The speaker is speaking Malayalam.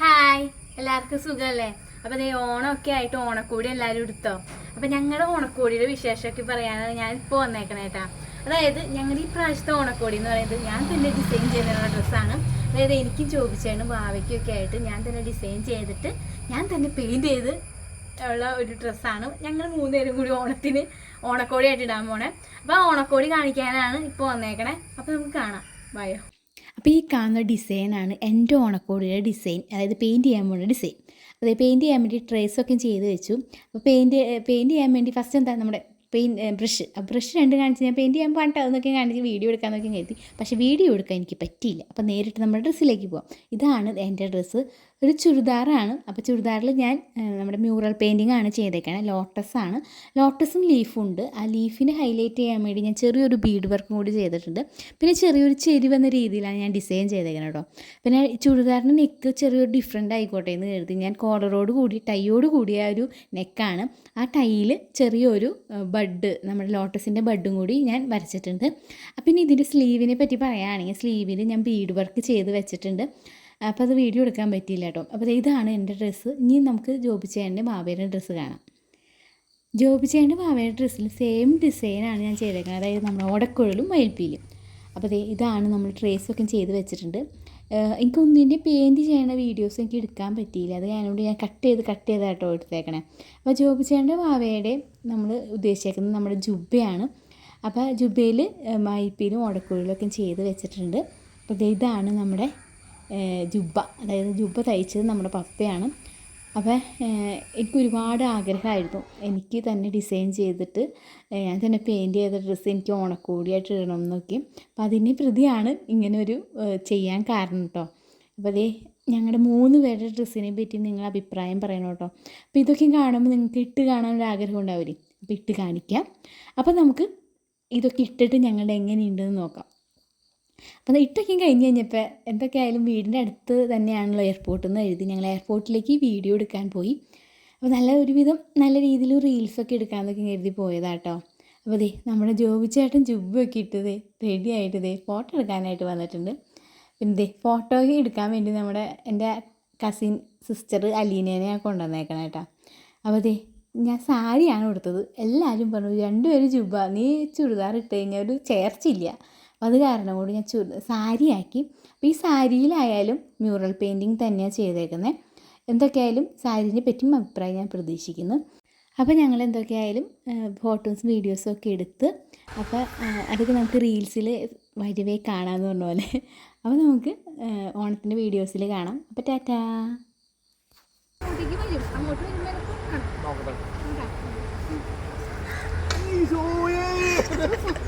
ഹായ് എല്ലാവർക്കും സുഖമല്ലേ അപ്പൊ ദേ ഓണമൊക്കെ ആയിട്ട് ഓണക്കോടി എല്ലാവരും എടുത്തോ? അപ്പൊ ഞങ്ങളുടെ ഓണക്കോടിയുടെ വിശേഷമൊക്കെ പറയാനാണ് ഞാൻ ഇപ്പൊ വന്നേക്കണേ കേട്ടാ അതായത് ഞങ്ങളുടെ ഈ പ്രാവശ്യത്തെ ഓണക്കോടി എന്ന് പറയുന്നത് ഞാൻ തന്നെ ഡിസൈൻ ചെയ്തിട്ടുള്ള ഡ്രസ്സാണ്. അതായത് എനിക്കും ചോദിച്ചാണ് ഭാവയ്ക്കും ഒക്കെ ആയിട്ട് ഞാൻ തന്നെ ഡിസൈൻ ചെയ്തിട്ട് ഞാൻ തന്നെ പെയിന്റ് ചെയ്ത് ഉള്ള ഒരു ഡ്രസ്സാണ് ഞങ്ങൾ മൂന്നുപേരും കൂടി ഓണത്തിന് ഓണക്കോടി ആയിട്ട് ഇടാൻ പോണേ. അപ്പോൾ ആ ഓണക്കോടി കാണിക്കാനാണ് ഇപ്പൊ വന്നേക്കണേ. അപ്പോൾ നമുക്ക് കാണാം. ബയോ അപ്പോൾ ഈ കാണുന്ന ഡിസൈനാണ് എന്റെ ഓണക്കോടിയുടെ ഡിസൈൻ അതായത് പെയിന്റ് ചെയ്യാൻ പോകുന്ന ഡിസൈൻ അതായത് പെയിന്റ് ചെയ്യാൻ വേണ്ടി ട്രേസൊക്കെ ചെയ്ത് വെച്ചു. അപ്പോൾ പെയിന്റ് പെയിന്റ് ചെയ്യാൻ വേണ്ടി ഫസ്റ്റ് എന്താ നമ്മുടെ പെയിൻ ബ്രഷ് ബ്രഷ് രണ്ട് കാണിച്ച് ഞാൻ പെയിന്റ് ചെയ്യാൻ പാട്ട് അതൊക്കെ കാണിച്ച് വീഡിയോ എടുക്കാമെന്നൊക്കെ കരുതി. പക്ഷേ വീഡിയോ എടുക്കാൻ എനിക്ക് പറ്റിയില്ല. അപ്പോൾ നേരിട്ട് നമ്മുടെ ഡ്രസ്സിലേക്ക് പോകാം ഇതാണ് എന്റെ ഡ്രസ്സ് ഒരു ചുരിദാറാണ്. അപ്പോൾ ചുരിദാറിൽ ഞാൻ നമ്മുടെ മ്യൂറൽ പെയിന്റിംഗ് ആണ് ചെയ്തേക്കണേ. ലോട്ടസ് ആണ്. ലോട്ടസും ലീഫും ഉണ്ട് ആ ലീഫിനെ ഹൈലൈറ്റ് ചെയ്യാൻ വേണ്ടി ഞാൻ ചെറിയൊരു ബീഡ് വർക്കും കൂടി ചെയ്തിട്ടുണ്ട്. പിന്നെ ചെറിയൊരു ചെരിവെന്ന രീതിയിലാണ് ഞാൻ ഡിസൈൻ ചെയ്തേക്കുന്നത് കേട്ടോ പിന്നെ ചുരിദാറിന്റെ നെക്ക് ചെറിയൊരു ഡിഫറെന്റ് ആയിക്കോട്ടെ എന്ന് കരുതി ഞാൻ കോളറോട് കൂടി ടൈയോട് കൂടിയ ഒരു നെക്കാണ് ആ ടൈയിൽ ചെറിയൊരു ബഡ് നമ്മുടെ ലോട്ടസിന്റെ ബഡും കൂടി ഞാൻ വരച്ചിട്ടുണ്ട്. പിന്നെ ഇതിന്റെ സ്ലീവിനെ പറ്റി പറയുകയാണെങ്കിൽ സ്ലീവിൽ ഞാൻ ബീഡ് വർക്ക് ചെയ്ത് വെച്ചിട്ടുണ്ട്. അപ്പോൾ അത് വീഡിയോ എടുക്കാൻ പറ്റിയില്ല കേട്ടോ. അപ്പോൾ ഇതാണ് എന്റെ ഡ്രസ്സ് ഇനി നമുക്ക് ജോബിച്ചേന്റെ ബാബയുടെ ഡ്രസ്സ് കാണാം. ജോബിച്ചേന്റെ ബാബയുടെ ഡ്രസ്സിൽ സെയിം ഡിസൈനാണ് ഞാൻ ചെയ്തേക്കുന്നത്. അതായത് നമ്മുടെ ഓടക്കുഴലും മയിൽപ്പീലും അപ്പോൾ ഇതാണ് നമ്മൾ ട്രേസൊക്കെ ചെയ്ത് വെച്ചിട്ടുണ്ട്. എനിക്കൊന്നിന്റെ പെയിന്റ് ചെയ്യുന്ന വീഡിയോസ് എനിക്ക് എടുക്കാൻ പറ്റിയില്ല. അത് ഞാനോട് ഞാൻ കട്ട് ചെയ്ത് കട്ട് ചെയ്താട്ടോ എടുത്തേക്കണേ. അപ്പോൾ ജോബ് ജോബിച്ചേന്റെ ബാവയുടെ നമ്മൾ ഉദ്ദേശിച്ചേക്കുന്നത് നമ്മുടെ ജുബയാണ്. അപ്പോൾ ജുബയിൽ ഓടക്കുഴലും ഒക്കെ ചെയ്ത് വെച്ചിട്ടുണ്ട്. അപ്പോൾ ഇതാണ് നമ്മുടെ ജുബ്ബ അതായത് ജുബ്ബ തയ്ച്ചത് നമ്മുടെ പപ്പയാണ്. അപ്പോൾ എനിക്ക് ഒരുപാട് ആഗ്രഹമായിരുന്നു. എനിക്ക് തന്നെ ഡിസൈൻ ചെയ്തിട്ട് ഞാൻ തന്നെ പെയിന്റ് ചെയ്ത ഡ്രസ്സ് എനിക്ക് ഓണക്കോടിയായിട്ട് ഇടണം എന്നൊക്കെ. അപ്പോൾ അതിനെ പ്രതിയാണ് ഇങ്ങനെ ഒരു ചെയ്യാൻ കാരണം കേട്ടോ അപ്പോൾ അതേ ഞങ്ങളുടെ മൂന്ന് പേരുടെ ഡ്രസ്സിനെ പറ്റി നിങ്ങൾ അഭിപ്രായം പറയണം കേട്ടോ അപ്പോൾ ഇതൊക്കെ കാണുമ്പോൾ നിങ്ങൾക്ക് ഇട്ട് കാണാൻ ഒരു ആഗ്രഹം ഉണ്ടാവില്ലേ അപ്പോൾ ഇട്ട് കാണിക്കാം. അപ്പോൾ നമുക്ക് ഇതൊക്കെ ഇട്ടിട്ട് ഞങ്ങളുടെ എങ്ങനെയുണ്ടെന്ന് നോക്കാം. അപ്പോൾ ഇട്ടൊക്കെ കഴിഞ്ഞ് കഴിഞ്ഞപ്പോൾ എന്തൊക്കെയായാലും വീടിന്റെ അടുത്ത് തന്നെയാണല്ലോ എയർപോർട്ടിൽ നിന്ന് എഴുതി ഞങ്ങൾ എയർപോർട്ടിലേക്ക് വീഡിയോ എടുക്കാൻ പോയി. അപ്പോൾ നല്ല ഒരുവിധം നല്ല രീതിയിൽ റീൽസൊക്കെ എടുക്കാമെന്നൊക്കെ കരുതി പോയതാട്ടോ. അപ്പോൾ ദേ നമ്മുടെ ജോബി ചേട്ടൻ ജുബൊക്കെ ഇട്ടത് റെഡി ആയിട്ട് ദേ ഫോട്ടോ എടുക്കാനായിട്ട് വന്നിട്ടുണ്ട്. പിന്നെ ദേ ഫോട്ടോ എടുക്കാൻ വേണ്ടി നമ്മുടെ എന്റെ കസിൻ സിസ്റ്റർ അലീനേനെ ഞാൻ കൊണ്ടുവന്നേക്കണം കേട്ടോ അപ്പോൾ ദേ ഞാൻ സാരിയാണ് കൊടുത്തത് എല്ലാവരും പറഞ്ഞു രണ്ടുപേരും ജുബ നീ ചുരിദാർ ഇട്ട് കഴിഞ്ഞാൽ ഒരു ചേർച്ചയില്ല. അത് കാരണം കൂടി ഞാൻ ചുരി സാരിയാക്കി അപ്പോൾ ഈ സാരിയിലായാലും മ്യൂറൽ പെയിന്റിങ് തന്നെയാണ് ചെയ്തേക്കുന്നത് എന്തൊക്കെയായാലും സാരീനെ പറ്റിയും അഭിപ്രായം ഞാൻ പ്രതീക്ഷിക്കുന്നു. അപ്പോൾ ഞങ്ങൾ എന്തൊക്കെയായാലും ഫോട്ടോസും വീഡിയോസും ഒക്കെ എടുത്ത് അപ്പോൾ അതൊക്കെ നമുക്ക് റീൽസിൽ വരവേ കാണാമെന്ന് പറഞ്ഞ പോലെ. അപ്പോൾ നമുക്ക് ഓണത്തിന്റെ വീഡിയോസിൽ കാണാം. അപ്പോൾ ടാറ്റാ. ഈശോയേ.